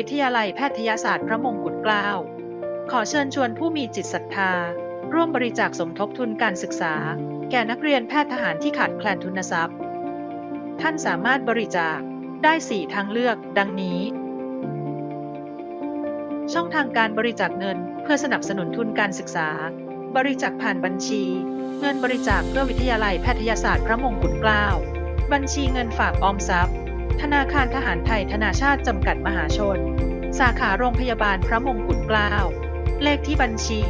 วิทยาลัยแพทยศาสตร์พระมงกุฎเกล้า ขอเชิญชวนผู้มีจิตศรัทธา ร่วมบริจาคสมทบทุนการศึกษา แก่นักเรียนแพทย์ทหารที่ขาดแคลนทุนทรัพย์ ท่านสามารถบริจาคได้ 4 ทางเลือกดังนี้ ช่องทางการบริจาคเงินเพื่อสนับสนุนทุนการศึกษา บริจาคผ่านบัญชี เงินบริจาคเพื่อวิทยาลัยแพทยศาสตร์พระมงกุฎเกล้า บัญชีเงินฝากออมทรัพย์ ธนาคารทหารไทยธนาชาติจำกัดมหาชน สาขาโรงพยาบาลพระมงกุฎเกล้า เลขที่บัญชี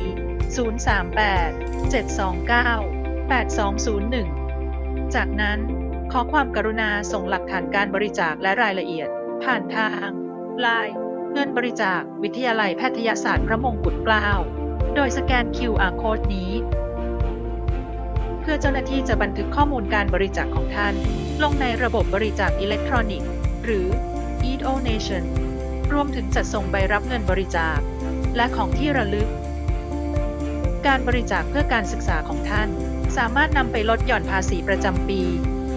038 729 8201 จากนั้นขอความกรุณาส่งหลักฐานการบริจาคและรายละเอียด ผ่านทาง Line เงินบริจาควิทยาลัยแพทยศาสตร์พระมงกุฎเกล้า โดยสแกน QR Code นี้ เพื่อเจ้าหน้าที่จะบันทึกข้อมูลการบริจาคของท่าน ลงในระบบบริจาคอิเล็กทรอนิกส์ หรือ e-donation รวมถึงจัดส่งใบรับเงินบริจาค และของที่ระลึก การบริจาคเพื่อการศึกษาของท่าน สามารถนำไปลดหย่อนภาษีประจำปี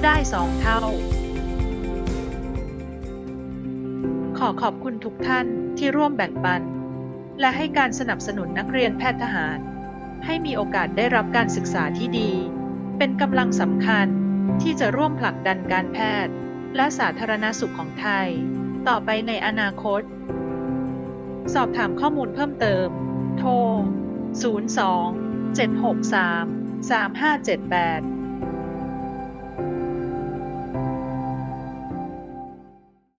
ได้ 2 เท่า ขอขอบคุณทุกท่านที่ร่วมแบ่งปัน และให้การสนับสนุนนักเรียนแพทย์ทหาร ให้มีโอกาสได้รับการศึกษาที่ดี เป็นกำลังสำคัญ ที่จะร่วมผลักดันการแพทย์ และสาธารณสุขของไทย ต่อไปในอนาคต สอบถามข้อมูลเพิ่มเติม โทร 02 763 3578